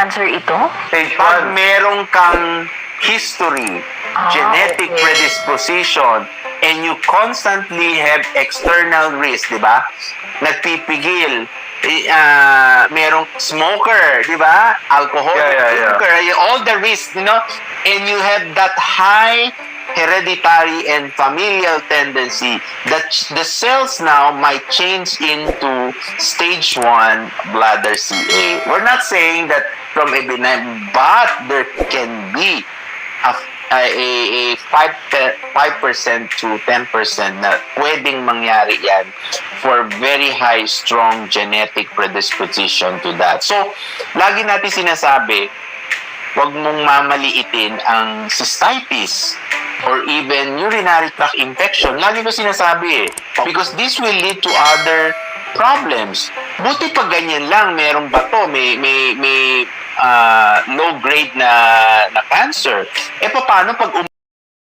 cancer ito? Stage Pag 1. merong kang history, Ah, genetic okay. predisposition, and you constantly have external risk, di ba? Nagpipigil, eh, ah, merong smoker, di ba? Alcohol, Yeah, yeah, yeah. smoker, all the risk, you know? And you have that high hereditary and familial tendency that the cells now might change into stage 1 bladder CA. We're not saying that from a benign, but there can be a, a, a 5, te- 5% to 10% na pwedeng mangyari yan for very high, strong genetic predisposition to that. So, lagi natin sinasabi, huwag mong mamaliitin ang cystitis or even urinary tract infection. Lagi ko sinasabi eh. Because this will lead to other problems. Buti pag ganyan lang, merong bato, may, may, may ah, low grade na, na cancer. Eh, paano pag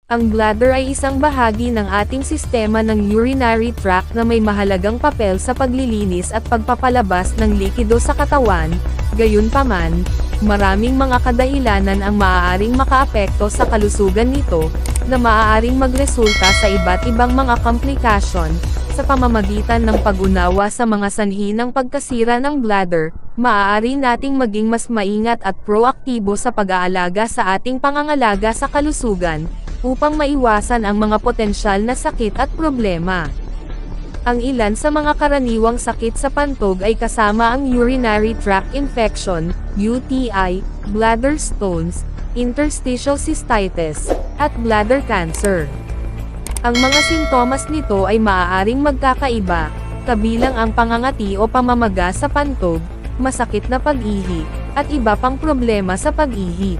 Ang bladder ay isang bahagi ng ating sistema ng urinary tract na may mahalagang papel sa paglilinis at pagpapalabas ng likido sa katawan, gayunpaman, maraming mga kadahilanan ang maaaring makaapekto sa kalusugan nito, na maaaring magresulta sa iba't ibang mga komplikasyon, sa pamamagitan ng pag-unawa sa mga sanhi ng pagkasira ng bladder, maaari nating maging mas maingat at proaktibo sa pag-aalaga sa ating pangangalaga sa kalusugan, upang maiwasan ang mga potensyal na sakit at problema. Ang ilan sa mga karaniwang sakit sa pantog ay kasama ang urinary tract infection, UTI, bladder stones, interstitial cystitis, at bladder cancer. Ang mga sintomas nito ay maaaring magkakaiba, kabilang ang pangangati o pamamaga sa pantog, masakit na pag-ihi, at iba pang problema sa pag-ihi.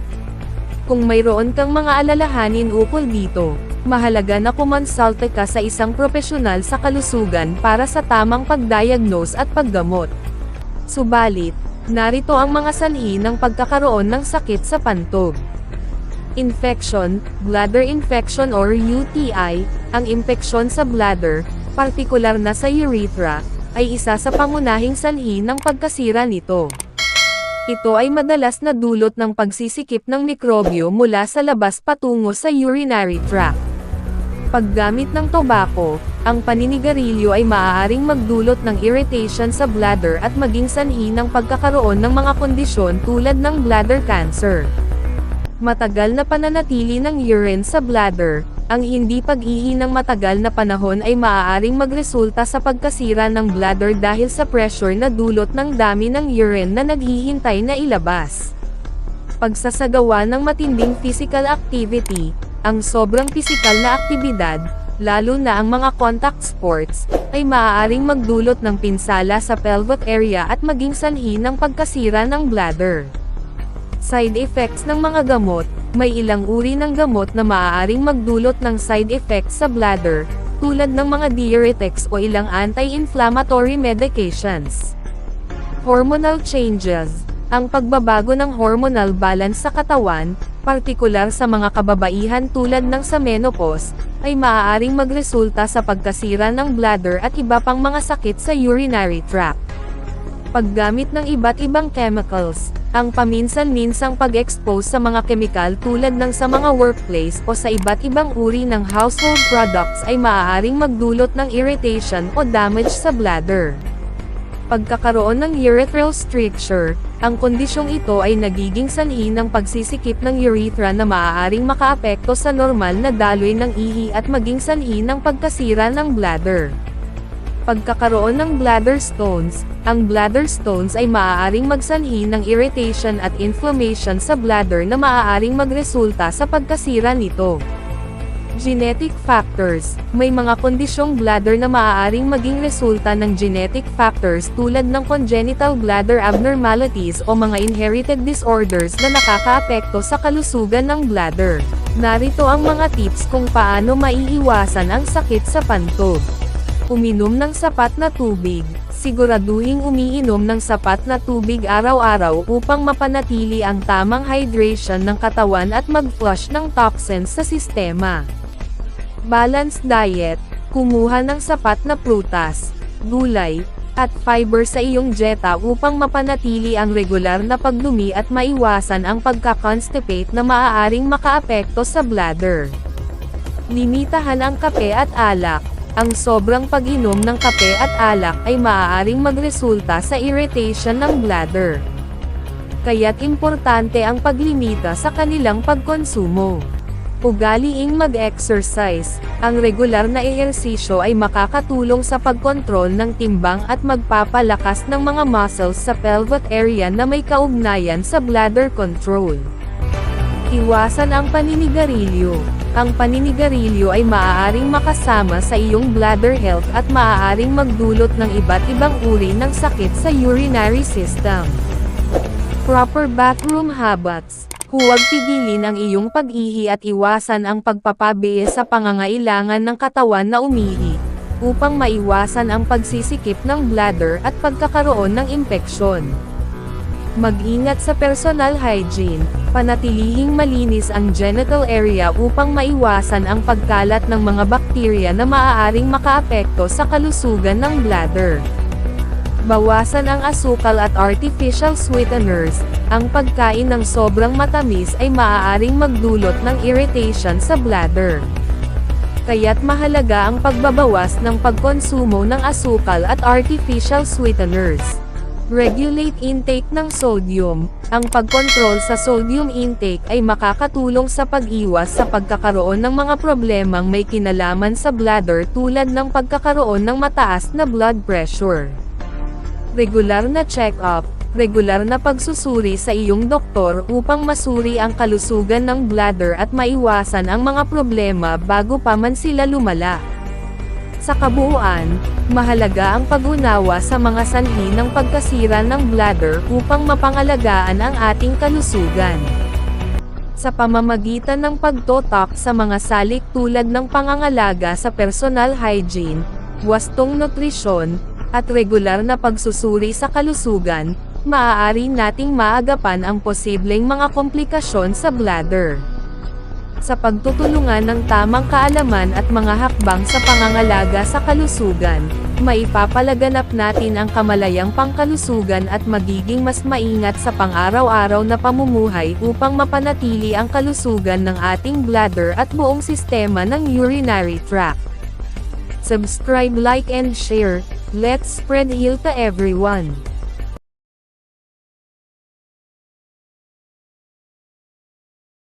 Kung mayroon kang mga alalahanin ukol dito, mahalaga na kumonsulte ka sa isang profesional sa kalusugan para sa tamang pagdiagnose at paggamot. Subalit, narito ang mga sanhi ng pagkakaroon ng sakit sa pantog. Infection, bladder infection or UTI, ang impeksyon sa bladder, partikular na sa urethra, ay isa sa pangunahing sanhi ng pagkasira nito. Ito ay madalas na dulot ng pagsisikip ng mikrobyo mula sa labas patungo sa urinary tract. Paggamit ng tobacco, ang paninigarilyo ay maaaring magdulot ng irritation sa bladder at maging sanhi ng pagkakaroon ng mga kondisyon tulad ng bladder cancer. Matagal na pananatili ng urine sa bladder, ang hindi pag-ihi ng matagal na panahon ay maaaring magresulta sa pagkasira ng bladder dahil sa pressure na dulot ng dami ng urine na naghihintay na ilabas. Pagsasagawa ng matinding physical activity, ang sobrang pisikal na aktibidad, lalo na ang mga contact sports, ay maaaring magdulot ng pinsala sa pelvic area at maging sanhi ng pagkasira ng bladder. Side effects ng mga gamot, may ilang uri ng gamot na maaaring magdulot ng side effects sa bladder, tulad ng mga diuretics o ilang anti-inflammatory medications. Hormonal changes, ang pagbabago ng hormonal balance sa katawan, partikular sa mga kababaihan tulad ng sa menopause, ay maaaring magresulta sa pagkasira ng bladder at iba pang mga sakit sa urinary tract. Paggamit ng iba't ibang chemicals, ang paminsan-minsang pag-expose sa mga kemikal tulad ng sa mga workplace o sa iba't ibang uri ng household products ay maaaring magdulot ng irritation o damage sa bladder. Pagkakaroon ng urethral stricture, ang kondisyong ito ay nagiging sanhi ng pagsisikip ng urethra na maaaring makaapekto sa normal na daloy ng ihi at maging sanhi ng pagkasira ng bladder. Pagkakaroon ng bladder stones, ang bladder stones ay maaaring magsanhi ng irritation at inflammation sa bladder na maaaring magresulta sa pagkasira nito. Genetic factors, may mga kondisyong bladder na maaaring maging resulta ng genetic factors tulad ng congenital bladder abnormalities o mga inherited disorders na nakakaapekto sa kalusugan ng bladder. Narito ang mga tips kung paano maiiwasan ang sakit sa pantog. Uminom ng sapat na tubig. Siguraduhing umiinom ng sapat na tubig araw-araw upang mapanatili ang tamang hydration ng katawan at mag-flush ng toxins sa sistema. Balanced diet, kumuha ng sapat na prutas, gulay, at fiber sa iyong dieta upang mapanatili ang regular na pagdumi at maiwasan ang pagka-constipate na maaaring makaapekto sa bladder. Limitahan ang kape at alak. Ang sobrang pag-inom ng kape at alak ay maaaring magresulta sa irritation ng bladder. Kaya't importante ang paglimita sa kanilang pagkonsumo. Ugaliing mag-exercise. Ang regular na ehersisyo ay makakatulong sa pagkontrol ng timbang at magpapalakas ng mga muscles sa pelvic area na may kaugnayan sa bladder control. Iwasan ang paninigarilyo. Ang paninigarilyo ay maaaring makasama sa iyong bladder health at maaaring magdulot ng iba't ibang uri ng sakit sa urinary system. Proper bathroom habits. Huwag pigilin ang iyong pag-ihi at iwasan ang pagpapabiye sa pangangailangan ng katawan na umihi, upang maiwasan ang pagsisikip ng bladder at pagkakaroon ng impeksyon. Mag-ingat sa personal hygiene, panatilihing malinis ang genital area upang maiwasan ang pagkalat ng mga bakterya na maaaring makaapekto sa kalusugan ng bladder. Bawasan ang asukal at artificial sweeteners. Ang pagkain ng sobrang matamis ay maaaring magdulot ng irritation sa bladder. Kaya't mahalaga ang pagbabawas ng pagkonsumo ng asukal at artificial sweeteners. Regulate intake ng sodium. Ang pagkontrol sa sodium intake ay makakatulong sa pag-iwas sa pagkakaroon ng mga problemang may kinalaman sa bladder tulad ng pagkakaroon ng mataas na blood pressure regular na check-up, regular na pagsusuri sa iyong doktor upang masuri ang kalusugan ng bladder at maiwasan ang mga problema bago pa man sila lumala. Sa kabuuan, mahalaga ang pag-unawa sa mga sanhi ng pagkasira ng bladder upang mapangalagaan ang ating kalusugan. Sa pamamagitan ng pagtotak sa mga salik tulad ng pangangalaga sa personal hygiene, wastong nutrisyon, at regular na pagsusuri sa kalusugan, maaari nating maagapan ang posibleng mga komplikasyon sa bladder. Sa pagtutulungan ng tamang kaalaman at mga hakbang sa pangangalaga sa kalusugan, maipapalaganap natin ang kamalayang pangkalusugan at magiging mas maingat sa pang-araw-araw na pamumuhay upang mapanatili ang kalusugan ng ating bladder at buong sistema ng urinary tract. Subscribe, like and share. Let's spread heal to everyone.